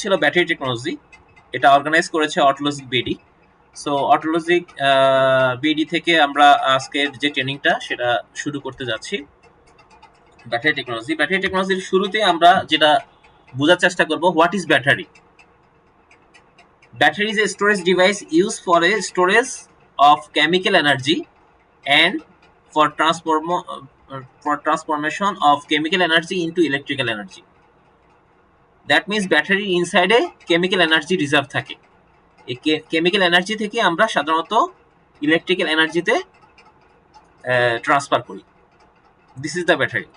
ছিল battery technology এটা organise করেছে Autologic BD so Autologic BD থেকে আমরা আজকের যে ট্রেনিংটা সেটা শুরু করতে যাচ্ছি। ব্যাটারি টেকনোলজি ব্যাটারি টেকনোলজির শুরুতে আমরা যেটা বোঝার চেষ্টা করব what is battery battery is a storage device use for a storage of chemical energy and for transform for transformation of chemical energy into electrical energy that means battery ইনসাইডে chemical energy reserve থাকে। এই chemical energy থেকে আমরা সাধারণত electrical এনার্জিতে transfer করি। This is the battery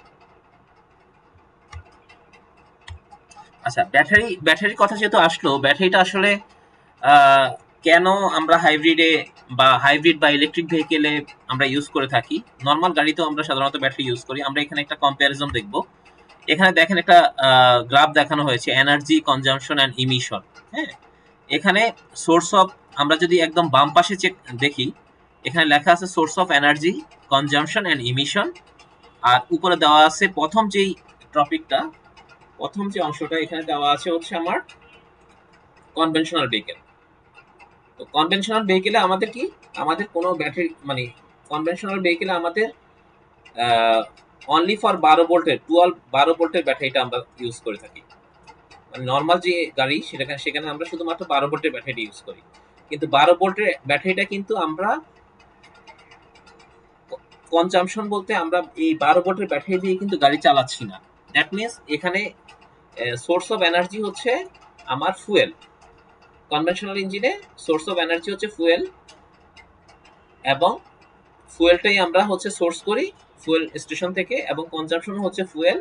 আচ্ছা battery ব্যাটারির কথা যেহেতু আসলো ব্যাটারিটা আসলে কেন আমরা হাইব্রিডে বা হাইব্রিড বা ইলেকট্রিক ভেহিকেলে আমরা ইউজ করে থাকি? নর্মাল গাড়িতেও আমরা সাধারণত ব্যাটারি ইউজ করি। আমরা এখানে একটা কম্প্যারিজন দেখব। এখানে দেখেন একটা গ্রাফ দেখানো হয়েছে এনার্জি কনজাম্পশন অ্যান্ড ইমিশন হ্যাঁ? এখানে সোর্স অফ আমরা যদি একদম বাম পাশে চেক দেখি, এখানে লেখা আছে source of energy consumption and emission আর উপরে দেওয়া আছে প্রথম যেই টপিকটা, প্রথম যে অংশটা এখানে দেওয়া আছে হচ্ছে আমার কনভেনশনাল ভেহিকেল তো কনভেনশনাল ভেহিকেলে আমাদের কি? আমাদের কোনো ব্যাটারি মানে কনভেনশনাল ভেহিকেলে আমাদের অনলি ফর বারো ভোল্টের টুয়েলভ বারো ভোল্টের ব্যাটারিটা আমরা ইউজ করে থাকি। মানে নর্মাল যে গাড়ি, সেটাকে সেখানে আমরা শুধুমাত্র বারো ভোল্টের ব্যাটারি ইউজ করি। কিন্তু বারো ভোল্টের ব্যাটারিটা কিন্তু আমরা কনজামশন বলতে আমরা এই বারো ভোল্টের ব্যাটারি দিয়ে কিন্তু গাড়ি চালাচ্ছি না। দ্যাট মিনস এখানে সোর্স অফ এনার্জি হচ্ছে আমার ফুয়েল কনভেনশনাল ইঞ্জিনে সোর্স অফ এনার্জি হচ্ছে ফুয়েল এবং ফুয়েলটাই আমরা হচ্ছে সোর্স করি। ফুয়েল স্টেশন থেকে এবং কনজাম্পশন হচ্ছে ফুয়েল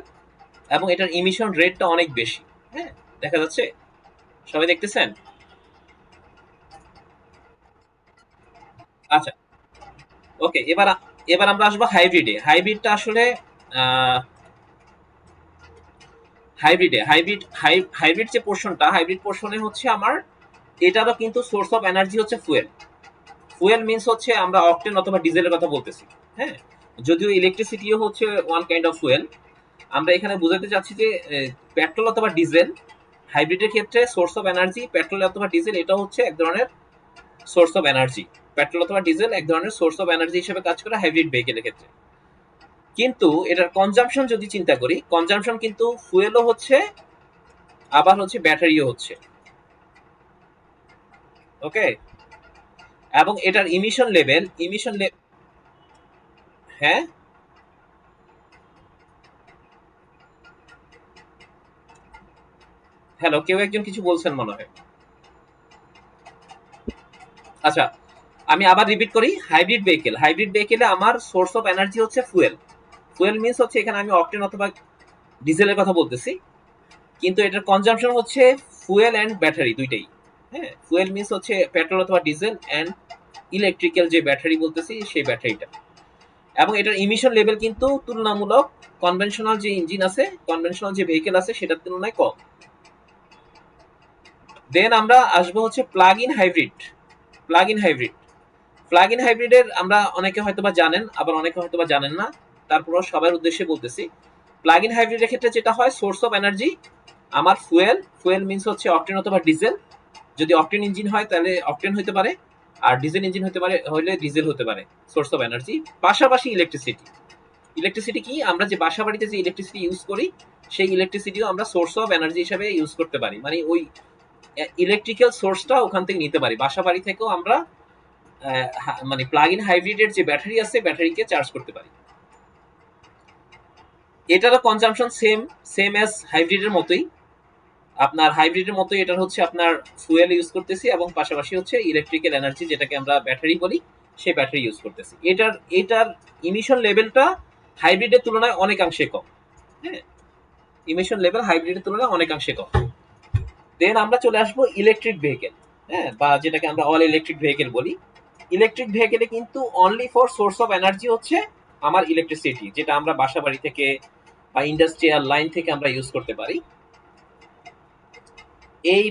এবং এটার ইমিশন রেটটা অনেক বেশি হ্যাঁ? দেখা যাচ্ছে? সবাই দেখতেছেন? আচ্ছা ওকে, এবার এবার আমরা আসব হাইব্রিডে হাইব্রিডটা আসলে হাইব্রিডে হাইব্রিড হাইব্রিড যে পোর্শনটা হাইব্রিড পোর্শনে হচ্ছে আমার, এটারও কিন্তু সোর্স অফ এনার্জি হচ্ছে ফুয়েল ফুয়েল মিনস হচ্ছে আমরা অকটেন অথবা ডিজেলের কথা বলতেছি হ্যাঁ? যদিও ইলেকট্রিসিটিও হচ্ছে ওয়ান কাইন্ড অফ ফুয়েল আমরা এখানে বোঝাতে চাচ্ছি যে পেট্রোল অথবা ডিজেল হাইব্রিডের ক্ষেত্রে সোর্স অফ এনার্জি পেট্রোল অথবা ডিজেল এটা হচ্ছে এক ধরনের সোর্স অফ এনার্জি পেট্রোল অথবা ডিজেল এক ধরনের সোর্স অফ এনার্জি হিসেবে কাজ করে হাইব্রিড ভেহিকেলের ক্ষেত্রে। কিন্তু এটার কনজাম্পশন যদি চিন্তা করি কনজাম্পশন কিন্তু ফুয়েলও হচ্ছে, আবার হচ্ছে ব্যাটারিও হচ্ছে। ওকে এবং এটার ইমিশন লেভেল ইমিশন হ্যাঁ? হ্যালো, কেউ একজন কিছু বলছেন মনে হয়। আচ্ছা আমি আবার রিপিট করি হাইব্রিড ভেহিকেল হাইব্রিড ভেহিকেলে আমার সোর্স অফ এনার্জি হচ্ছে ফুয়েল ফুয়েল মিনস হচ্ছে এখানে আমি অকটেন অথবা ডিজেলের কথা বলতেছি, কিন্তু এটার কনজাম্পশন হচ্ছে ফুয়েল অ্যান্ড ব্যাটারি দুইটাই। হ্যাঁ ফুয়েল মিনস হচ্ছে পেট্রোল অথবা ডিজেল অ্যান্ড ইলেকট্রিক্যাল যে ব্যাটারি বলতেছি, সেই ব্যাটারিটা এবং এটার ইমিশন লেভেল কিন্তু তুলনামূলক কনভেনশনাল যে ইঞ্জিন আছে কনভেনশনাল যে ভেহিকেল আছে, সেটার তুলনায় কম। দেন আমরা আসব হচ্ছে plug in hybrid plug in hybrid plug in হাইব্রিডের আমরা অনেকে হয়তোবা জানেন, আবার অনেকে হয়তোবা জানেন না, তারপরও সবার উদ্দেশ্যে বলতেছি। প্লাগ ইন হাইব্রিডের ক্ষেত্রে যেটা হয় সোর্স অফ এনার্জি আমার ফুয়েল ফুয়েল মিনস হচ্ছে অকটেন অথবা ডিজেল যদি অকটেন ইঞ্জিন হয়, তাহলে অকটেন হতে পারে। আর ডিজেল ইঞ্জিন হতে পারে, হলে ডিজেল হতে পারে সোর্স অফ এনার্জি পাশাপাশি ইলেকট্রিসিটি ইলেকট্রিসিটি কি? আমরা যে বাসা বাড়িতে যে ইলেকট্রিসিটি ইউজ করি, সেই ইলেকট্রিসিটিও আমরা সোর্স অফ এনার্জি হিসাবে ইউজ করতে পারি। মানে ওই ইলেকট্রিক্যাল সোর্সটা ওখান থেকে নিতে পারি। বাসা বাড়ি থেকেও আমরা মানে প্লাগ ইন হাইব্রিডের যে ব্যাটারি আছে ব্যাটারিকে চার্জ করতে পারি। এটারও কনজাম্পশন সেম সেম অ্যাজ হাইব্রিডের মতোই। আপনার হাইব্রিডের মতোই এটার হচ্ছে আপনার ফুয়েল ইউজ করতেছি এবং পাশাপাশি হচ্ছে ইলেকট্রিক্যাল এনার্জি যেটাকে আমরা ব্যাটারি বলি সেই ব্যাটারি ইউজ করতেছি। এটার এটার ইমিশন লেভেলটা হাইব্রিডের তুলনায় অনেকাংশে কম। হ্যাঁ? ইমিশন লেভেল হাইব্রিডের তুলনায় অনেকাংশে কম। দেন আমরা চলে আসব ইলেকট্রিক ভেহিকেল হ্যাঁ? বা যেটাকে আমরা অল ইলেকট্রিক ভেহিকেল বলি। ইলেকট্রিক ভেহিকেলে কিন্তু only for source of energy হচ্ছে আমার ইলেকট্রিসিটি যেটা আমরা বাসা বাড়ি থেকে বা ইন্ডাস্ট্রিয়াল লাইন থেকে আমরা ইউজ করতে পারি। এই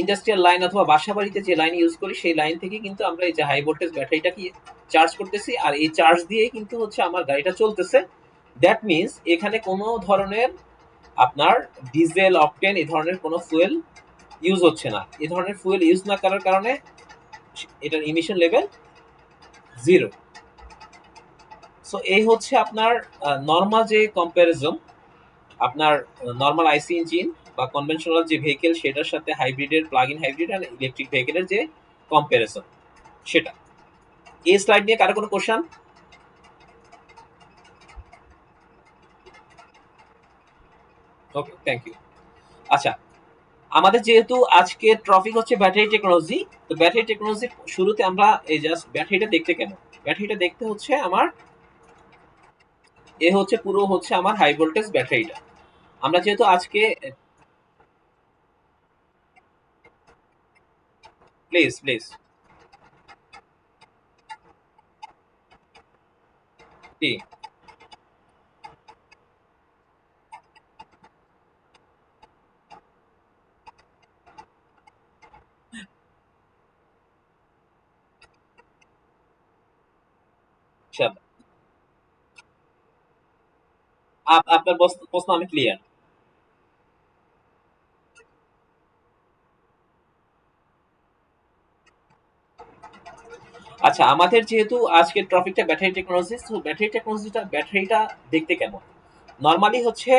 ইন্ডাস্ট্রিয়াল লাইন অথবা বাসা বাড়িতে যে লাইন ইউজ করি, সেই লাইন থেকে কিন্তু আমরা এই যে হাই ভোল্টেজ ব্যাটারিটাকে চার্জ করতেছি, আর এই চার্জ দিয়ে কিন্তু হচ্ছে আমার গাড়িটা চলতেছে। দ্যাট মিনস এখানে কোনো ধরনের আপনার ডিজেল অকটেন এই ধরনের কোনো ফুয়েল ইউজ হচ্ছে না। এই ধরনের ফুয়েল ইউজ না করার কারণে এটার ইমিশন লেভেল জিরো সো এই হচ্ছে আপনার নর্মাল যে কম্প্যারিজন আপনার নর্মাল আইসি ইঞ্জিন বা কনভেনশনাল যে ভেহিকেল সেটার সাথে হাইব্রিডের প্লাগ ইন হাইব্রিড আর ইলেকট্রিক ভেহিকেলের যে কম্প্যারিজন সেটা। এই স্লাইড নিয়ে কারও কোনো কোশ্চেন ওকে থ্যাংক ইউ আচ্ছা আমাদের যেহেতু আজকে টপিক হচ্ছে ব্যাটারি টেকনোলজি তো ব্যাটারি টেকনোলজির শুরুতে আমরা এই জাস্ট ব্যাটারিটা দেখতে কেন? ব্যাটারিটা দেখতে হচ্ছে আমার, এ হচ্ছে পুরো হচ্ছে আমার হাই ভোল্টেজ ব্যাটারিটা আমরা যেহেতু আজকে প্লিজ প্লিজ জি ইনশাআল্লাহ আপ- আপনার বস- প্রশ্ন আমি ক্লিয়ার আচ্ছা আমাদের যেহেতু আজকের টপিকটা ব্যাটারি টেকনোলজি তো ব্যাটারি টেকনোলজিটা ব্যাটারিটা দেখতে কেমন? নর্মালি হচ্ছে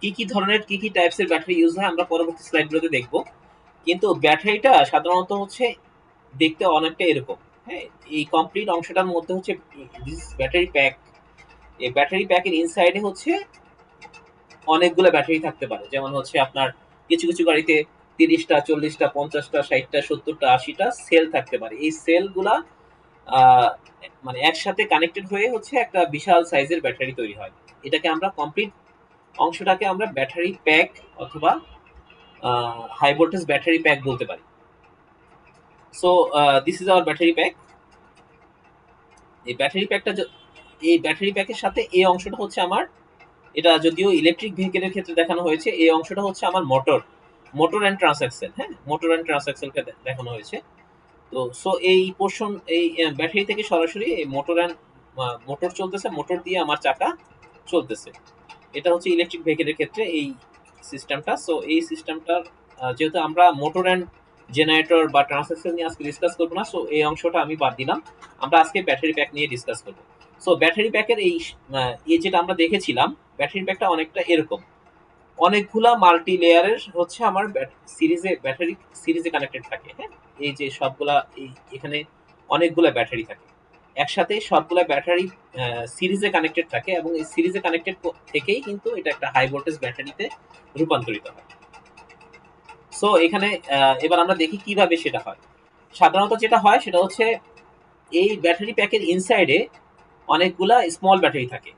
কি কি ধরনের, কি কি টাইপসের ব্যাটারি ইউজ হয় আমরা পরবর্তী স্লাইডগুলোতে দেখব। কিন্তু ব্যাটারিটা সাধারণত হচ্ছে দেখতে অনেকটা এরকম হ্যাঁ? এই কমপ্লিট অংশটার মধ্যে হচ্ছে ব্যাটারি প্যাক এই ব্যাটারি প্যাকের ইনসাইডে হচ্ছে অনেকগুলো ব্যাটারি থাকতে পারে। যেমন হচ্ছে আপনার কিছু কিছু গাড়িতে তিরিশটা, চল্লিশটা, পঞ্চাশটা, ষাটটা, সত্তরটা, আশিটা সেল থাকতে পারে। এই সেলগুলা মানে একসাথে কানেক্টেড হয়ে হচ্ছে একটা বিশাল সাইজের ব্যাটারি তৈরি হয়। এটাকে আমরা কমপ্লিট অংশটাকে আমরা ব্যাটারি প্যাক অথবা হাই ভোল্টেজ ব্যাটারি প্যাক বলতে পারি। So this is our battery pack এই ব্যাটারি প্যাকটা এই ব্যাটারি প্যাকের সাথে এই অংশটা হচ্ছে আমার, এটা যদিও ইলেকট্রিক ভেহিকেলের ক্ষেত্রে দেখানো হয়েছে, এই অংশটা হচ্ছে আমার মোটর মোটর অ্যান্ড ট্রান্সঅ্যাক্সেল হ্যাঁ? মোটর অ্যান্ড ট্রান্সঅ্যাক্সেলকে দেখানো হয়েছে। তো সো এই পোর্শন এই ব্যাটারি থেকে সরাসরি এই মোটর অ্যান্ড মোটর চলতেছে মোটর দিয়ে আমার চাকা চলতেছে। এটা হচ্ছে ইলেকট্রিক ভেহিকেলের ক্ষেত্রে এই সিস্টেমটা সো এই সিস্টেমটার যেহেতু আমরা মোটর অ্যান্ড জেনারেটর বা ট্রান্সঅ্যাক্সেল নিয়ে আজকে ডিসকাস করব না সো এই অংশটা আমি বাদ দিলাম। আমরা আজকে ব্যাটারি প্যাক নিয়ে ডিসকাস করব। সো ব্যাটারি প্যাকের এই এই যেটা আমরা দেখেছিলাম ব্যাটারি প্যাকটা অনেকটা এরকম। অনেকগুলা মাল্টি লেয়ারের হচ্ছে আমার সিরিজে ব্যাটারি সিরিজে কানেক্টেড থাকে হ্যাঁ? এই যে সবগুলা এই এখানে অনেকগুলা ব্যাটারি থাকে। একসাথে সবগুলা ব্যাটারি সিরিজে কানেক্টেড থাকে এবং এই সিরিজে কানেক্টেড থেকেই কিন্তু এটা একটা হাই ভোল্টেজ ব্যাটারিতে রূপান্তরিত হয়। সো এখানে এবার আমরা দেখি কীভাবে সেটা হয়। সাধারণত যেটা হয় সেটা হচ্ছে এই ব্যাটারি প্যাকের ইনসাইডে অনেকগুলা স্মল ব্যাটারি থাকে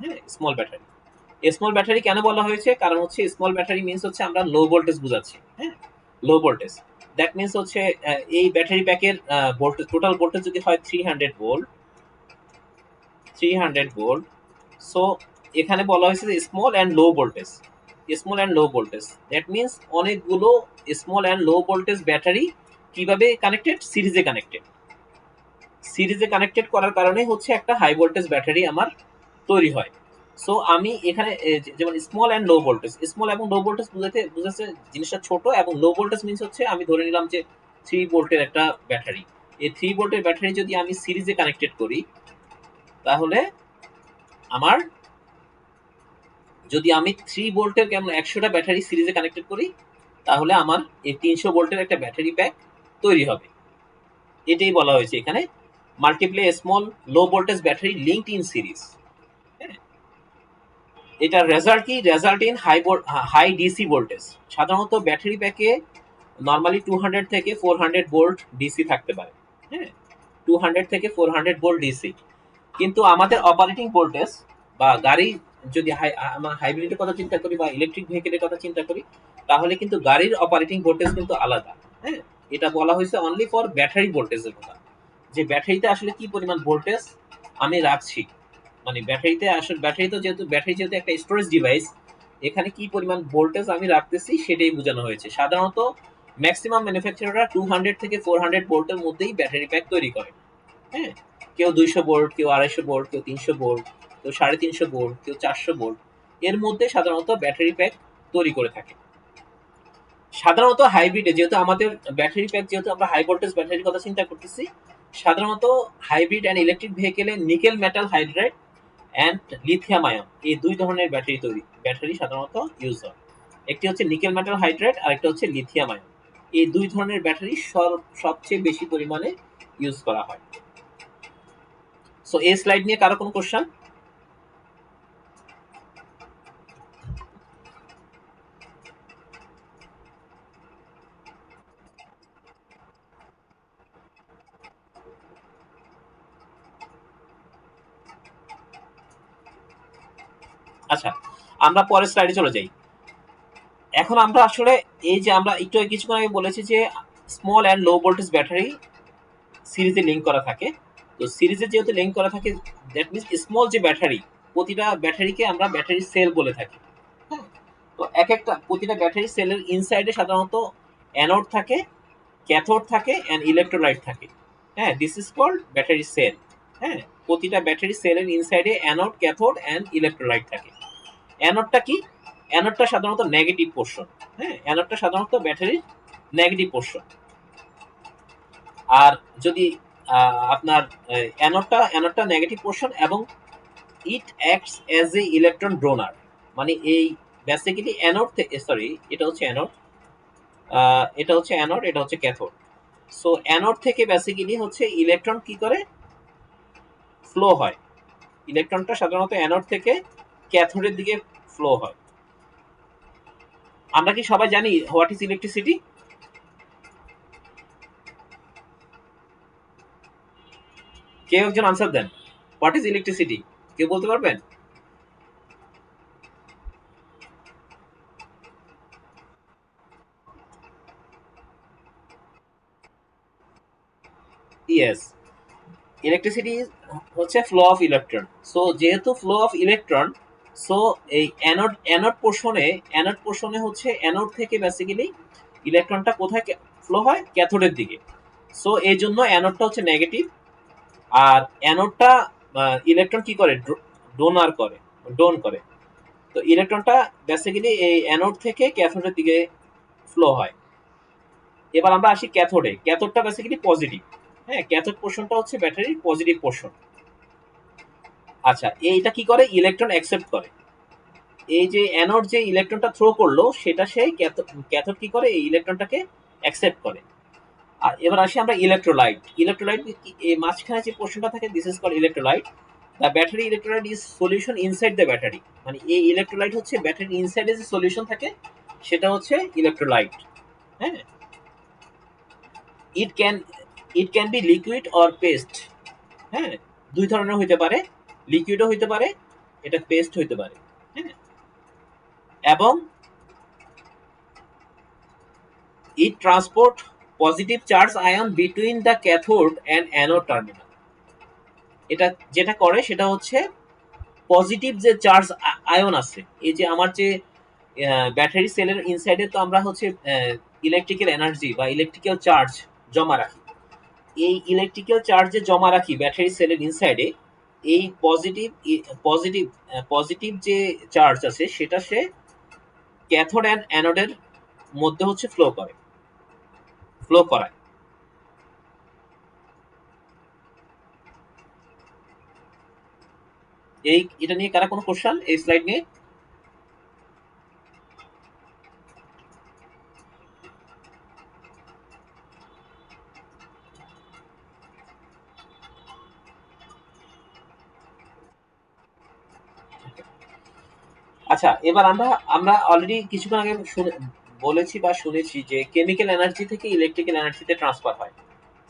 হ্যাঁ? স্মল ব্যাটারি স্মল ব্যাটারি কেন বলা হয়েছে? কারণ হচ্ছে স্মল ব্যাটারি মিন্স হচ্ছে আমরা লো ভোল্টেজ বুঝাচ্ছি হ্যাঁ? লো ভোল্টেজ দ্যাট মিন্স হচ্ছে এই ব্যাটারি প্যাকের ভোল্টেজ টোটাল ভোল্টেজ যদি হয় three hundred volt three hundred volt so এখানে বলা হয়েছে যে small and low voltage small and low voltage that means অনেকগুলো small and low voltage battery কীভাবে কানেক্টেড সিরিজে কানেক্টেড সিরিজে কানেক্টেড করার কারণে হচ্ছে একটা হাই ভোল্টেজ ব্যাটারি আমার তৈরি হয়। সো আমি এখানে যেমন small and low voltage small এবং লো ভোল্টেজ বুঝাতে, বুঝাচ্ছে জিনিসটা ছোট এবং লো ভোল্টেজ মিনস হচ্ছে আমি ধরে নিলাম যে থ্রি ভোল্টের একটা ব্যাটারি এই থ্রি ভোল্টের ব্যাটারি যদি আমি সিরিজে কানেক্টেড করি, তাহলে আমার, যদি আমি থ্রি ভোল্টের কেমন একশোটা ব্যাটারি সিরিজে কানেক্টেড করি, তাহলে আমার এই তিনশো ভোল্টের একটা ব্যাটারি প্যাক তৈরি হবে। এটাই বলা হয়েছে এখানে। Multiple small low voltage battery linked in series এটার রেজাল্ট কি? Result in high high DC voltage সাধারণত ব্যাটারি প্যাকে নর্মালি টু হান্ড্রেড থেকে ফোর হান্ড্রেড ভোল্ট ডিসি থাকতে পারে। হ্যাঁ? টু হান্ড্রেড থেকে ফোর হান্ড্রেড ভোল্ট ডিসি কিন্তু আমাদের অপারেটিং ভোল্টেজ বা গাড়ি যদি আমরা হাইব্রিডের কথা চিন্তা করি বা ইলেকট্রিক ভেহিকেলের কথা চিন্তা করি, তাহলে কিন্তু গাড়ির অপারেটিং ভোল্টেজ কিন্তু আলাদা। হ্যাঁ? এটা বলা হয়েছে অনলি ফর ব্যাটারি ভোল্টেজের কথা। যে ব্যাটারিতে আসলে কি পরিমাণ ভোল্টেজ আমি রাখছি? মানে ব্যাটারিতে আসলে ব্যাটারি তো যেহেতু, ব্যাটারি যেহেতু একটা স্টোরেজ ডিভাইস এখানে কি পরিমাণ ভোল্টেজ আমি রাখতেছি সেটাই বোঝানো হয়েছে। সাধারণত ম্যাক্সিমাম ম্যানুফ্যাকচারাররা টু হান্ড্রেড থেকে ফোর হান্ড্রেড ভোল্টের মধ্যেই ব্যাটারি প্যাক তৈরি করে। হ্যাঁ? কেউ দুইশো ভোল্ট কেউ আড়াইশো ভোল্ট কেউ তিনশো ভোল্ট কেউ সাড়ে তিনশো ভোল্ট কেউ চারশো ভোল্ট এর মধ্যে সাধারণত ব্যাটারি প্যাক তৈরি করে থাকে। সাধারণত হাইব্রিডে যেহেতু আমাদের ব্যাটারি প্যাক যেহেতু আমরা হাই ভোল্টেজ ব্যাটারির কথা চিন্তা করতেছি, সাধারণত hybrid and electric ভেহিকেলে nickel metal hydride and lithium ion এই দুই ধরনের ব্যাটারি তৈরি, ব্যাটারি সাধারণত ইউজ হয়। একটি হচ্ছে নিকেল মেটাল হাইড্রেট আর একটা হচ্ছে লিথিয়াম আয়ন এই দুই ধরনের ব্যাটারি সবচেয়ে বেশি পরিমাণে ইউজ করা হয়। সো এই স্লাইড নিয়ে কারও কোনো কোশ্চেন আচ্ছা আমরা পরের স্লাইডে চলে যাই। এখন আমরা আসলে এই যে আমরা একটু কিছুক্ষণ আগে বলেছি যে small and low voltage battery সিরিজে লিঙ্ক করা থাকে। তো সিরিজে যেহেতু লিঙ্ক করা থাকে দ্যাট মিনস স্মল যে ব্যাটারি প্রতিটা ব্যাটারিকে আমরা ব্যাটারি সেল বলে থাকি। তো এক একটা, প্রতিটা ব্যাটারি সেলের ইনসাইডে সাধারণত অ্যানোড থাকে ক্যাথোড থাকে অ্যান্ড ইলেকট্রোলাইট থাকে। হ্যাঁ this is called battery cell হ্যাঁ প্রতিটা ব্যাটারি সেলের ইনসাইডে অ্যানোড ক্যাথোড অ্যান্ড ইলেকট্রোলাইট থাকে। অ্যানোডটা কি? অ্যানোডটা সাধারণত নেগেটিভ পোর্শন হ্যাঁ অ্যানোডটা সাধারণত ব্যাটারির নেগেটিভ পোর্শন আর যদি আপনার অ্যানোডটা অ্যানোডটা নেগেটিভ পোর্শন এবং it acts as a electron donor মানে এই বেসিক্যালি অ্যানোড থেকে সরি এটা হচ্ছে অ্যানোড এটা হচ্ছে অ্যানোড এটা হচ্ছে ক্যাথোড সো অ্যানোড থেকে বেসিক্যালি হচ্ছে ইলেকট্রন কি করে? ফ্লো হয়। ইলেকট্রনটা সাধারণত অ্যানোড থেকে ক্যাথোডের দিকে ফ্লো হয়। আমরা কি সবাই জানি হোয়াট ইজ ইলেকট্রিসিটি কেউ একজন answer then. What is electricity কেউ বলতে পারবেন? ইয়েস ইলেকট্রিসিটি হচ্ছে ফ্লো অফ ইলেকট্রন সো যেহেতু ফ্লো অফ ইলেকট্রন সো এই অ্যানোড অ্যানোড পোর্শনে অ্যানোড পোর্শনে হচ্ছে অ্যানোড থেকে বেসিক্যালি ইলেকট্রনটা কোথায় ফ্লো হয়? ক্যাথোডের দিকে. সো এই জন্য অ্যানোডটা হচ্ছে নেগেটিভ আর অ্যানোডটা ইলেকট্রন কি করে? ডোনার করে ডোন করে. তো ইলেকট্রনটা বেসিক্যালি এই অ্যানোড থেকে ক্যাথোডের দিকে ফ্লো হয়। এবার আমরা আসি ক্যাথোডে ক্যাথোডটা বেসিক্যালি পজিটিভ হ্যাঁ ক্যাথোড পোর্শনটা হচ্ছে ব্যাটারির পজিটিভ পোর্শন আচ্ছা এইটা কি করে? ইলেকট্রন অ্যাকসেপ্ট করে। এই যে অ্যানোড যে ইলেকট্রনটা থ্রো করল, সেটা সে ক্যাথোড কি করে? এই ইলেকট্রনটাকে অ্যাকসেপ্ট করে। আর এবার আসি আমরা ইলেকট্রোলাইট ইলেকট্রোলাইট মাঝখানে যে পোর্শনটা থাকে this is call electrolyte the battery electrolyte is solution inside the battery মানে এই ইলেকট্রোলাইট হচ্ছে ব্যাটারির ইনসাইডে যে সলিউশন থাকে, সেটা হচ্ছে ইলেকট্রোলাইট হ্যাঁ? It can it can be liquid or paste হ্যাঁ দুই ধরনের হইতে পারে। লিকুইডও হইতে পারে, এটা পেস্ট হইতে পারে। হ্যাঁ এবং it transport positive charge ion between the cathode and anode terminal এটা যেটা করে, সেটা হচ্ছে পজিটিভ যে চার্জ আয়ন আছে, এই যে আমার যে ব্যাটারি সেলের ইনসাইডে তো আমরা হচ্ছে ইলেকট্রিক্যাল এনার্জি বা ইলেকট্রিক্যাল চার্জ জমা রাখি। এই ইলেকট্রিক্যাল চার্জে জমা রাখি ব্যাটারি সেলের ইনসাইডে এই পজিটিভ পজিটিভ পজিটিভ যে চার্জ আছে, সেটা সে ক্যাথোড অ্যান্ড অ্যানোডের মধ্যে হচ্ছে ফ্লো করে। ফ্লো করায়। এই, এটা নিয়ে কারা কোনো কোশ্চেন এই স্লাইড নিয়ে। আচ্ছা এবার আমরা আমরা অলরেডি কিছুক্ষণ আগে বলেছি বা শুনেছি যে কেমিক্যাল এনার্জি থেকে ইলেকট্রিক্যাল এনার্জিতে ট্রান্সফার হয়।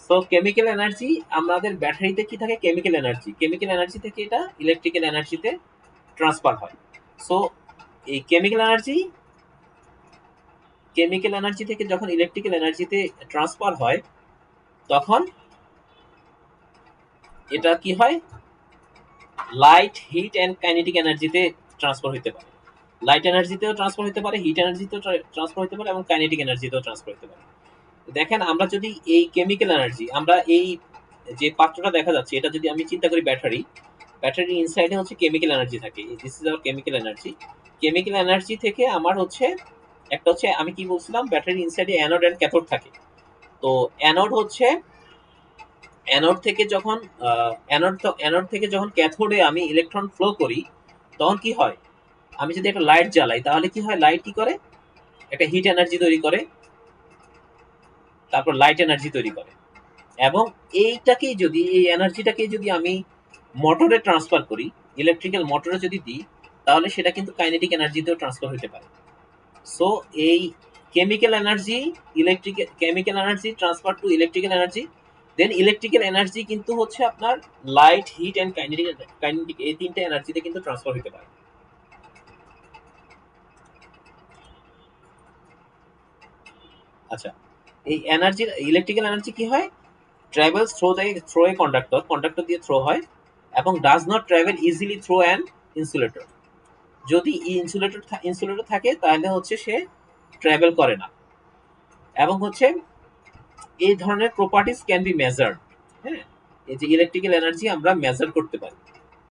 সো কেমিক্যাল এনার্জি আমাদের ব্যাটারিতে কি থাকে? কেমিক্যাল এনার্জি কেমিক্যাল এনার্জি থেকে এটা ইলেকট্রিক্যাল এনার্জিতে ট্রান্সফার হয়। সো এই কেমিক্যাল এনার্জি কেমিক্যাল এনার্জি থেকে যখন ইলেকট্রিক্যাল এনার্জিতে ট্রান্সফার হয়, তখন এটা কি হয়? লাইট হিট অ্যান্ড কাইনেটিক এনার্জিতে ট্রান্সফার হতে পারে। লাইট এনার্জিতেও ট্রান্সফার হতে পারে হিট এনার্জিতেও ট্রান্সফার হতে পারে এবং কাইনেটিক এনার্জিতেও ট্রান্সফার হতে পারে। দেখেন, আমরা যদি এই কেমিক্যাল এনার্জি আমরা এই যে পাত্রটা দেখা যাচ্ছে, এটা যদি আমি চিন্তা করি ব্যাটারি ব্যাটারির ইনসাইডে হচ্ছে কেমিক্যাল এনার্জি থাকে। This is our chemical energy chemical energy থেকে আমার হচ্ছে, একটা হচ্ছে, আমি কি বলছিলাম? ব্যাটারি ইনসাইডে অ্যানোড এন্ড ক্যাথোড থাকে। তো অ্যানোড হচ্ছে অ্যানোড থেকে যখন অ্যানোড অ্যানোড থেকে যখন ক্যাথোডে আমি ইলেকট্রন ফ্লো করি তখন কি হয়? আমি যদি একটা লাইট জ্বালাই, তাহলে কি হয়? লাইট কি করে? একটা হিট এনার্জি তৈরি করে। তারপর লাইট এনার্জি তৈরি করে। এবং এইটাকেই যদি, এই এনার্জিটাকে যদি আমি মোটরে ট্রান্সফার করি ইলেকট্রিক্যাল মোটরে যদি দিই, তাহলে সেটা কিন্তু কাইনেটিক এনার্জিতেও ট্রান্সফার হতে পারে। সো এই chemical energy electric chemical energy transfer to electrical energy then electrical energy কিন্তু হচ্ছে আপনার light heat and kinetic kinetic এই তিনটে এনার্জিতে কিন্তু ট্রান্সফার হতে পারে। আচ্ছা এই এনার্জি ইলেকট্রিক্যাল এনার্জি কি হয়? Travels through the through a conductor conductor দিয়ে থ্রো হয় এবং does not travel easily through an insulator যদি ইনসুলেটর ইনসুলেটর থাকে তাহলে হচ্ছে সে ট্রাভেল করে না। এবং হচ্ছে এই ধরনের প্রপার্টিস ক্যান বি মেজার হ্যাঁ? এই যে ইলেকট্রিক্যাল এনার্জি আমরা মেজার করতে পারি।